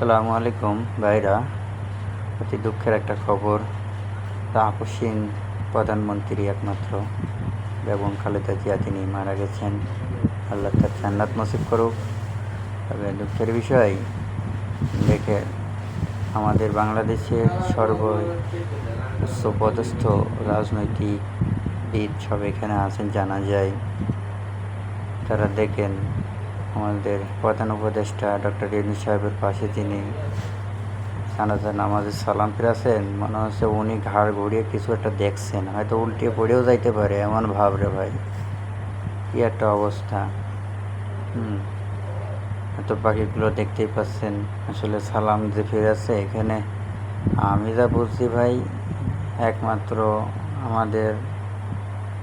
আসসালামু আলাইকুম ভাইরা। অতি দুঃখের একটা খবর। তাপসীন প্রধানমন্ত্রী একমাত্র বেগম খালেদা জিয়া, তিনি মারা গেছেন। আল্লাহ তার জান্নাত নসিব করুক। তবে দুঃখের বিষয়, দেখে আমাদের বাংলাদেশের সর্ব উচ্চপদস্থ রাজনৈতিক বিদ সব এখানে আছেন, জানা যায়। তারা দেখেন আমাদের প্রধান উপদেষ্টা ডক্টর ইউনুস সাহেবের পাশে তিনি জানাজা নামাজে সালাম ফিরাছেন মনে হচ্ছে উনি ঘাড় ঘুরিয়ে কিছু একটা দেখছেন। হয়তো উল্টিয়ে পড়েও যাইতে পারে, এমন ভাব রে ভাই। কি একটা অবস্থা। হুম। এত পাখিগুলো দেখতেই পাচ্ছেন, আসলে সালাম যে ফিরেছে এখানে। আমি যা বুঝছি ভাই, একমাত্র আমাদের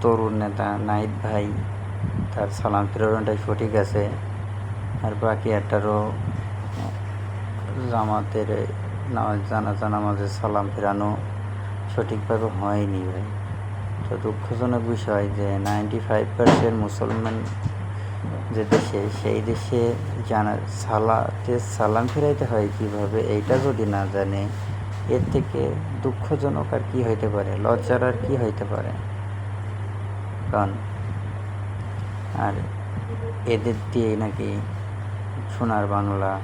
তরুণ নেতা নাইদ ভাই, তার সালাম ফেরানোটাই সঠিক আছে। আর বাকি একটারও, জামাতের নামাজ, জানাজা, নামাজের সালাম ফেরানো সঠিকভাবে হয়নি ভাই। তো দুঃখজনক বিষয় যে নাইনটি ফাইভ পার্সেন্ট মুসলমান যে দেশে, সেই দেশে জানা, সালাতে সালাম ফেরাইতে হয় কীভাবে, এইটা যদি না জানে, এর থেকে দুঃখজনক আর কি হইতে পারে, লজ্জার আর কি হইতে পারে? কারণ, আর এদের দিয়ে নাকি সোনার বাংলা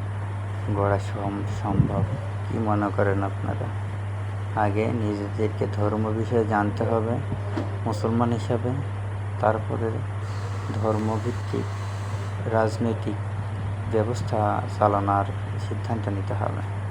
গড়া সম- সম্ভব। কি মনে করেন আপনারা? আগে নিজেদেরকে ধর্ম বিষয়ে জানতে হবে, মুসলমান হিসাবে। তারপরে ধর্মভিত্তিক রাজনৈতিক ব্যবস্থা চালানোর সিদ্ধান্ত নিতে হবে।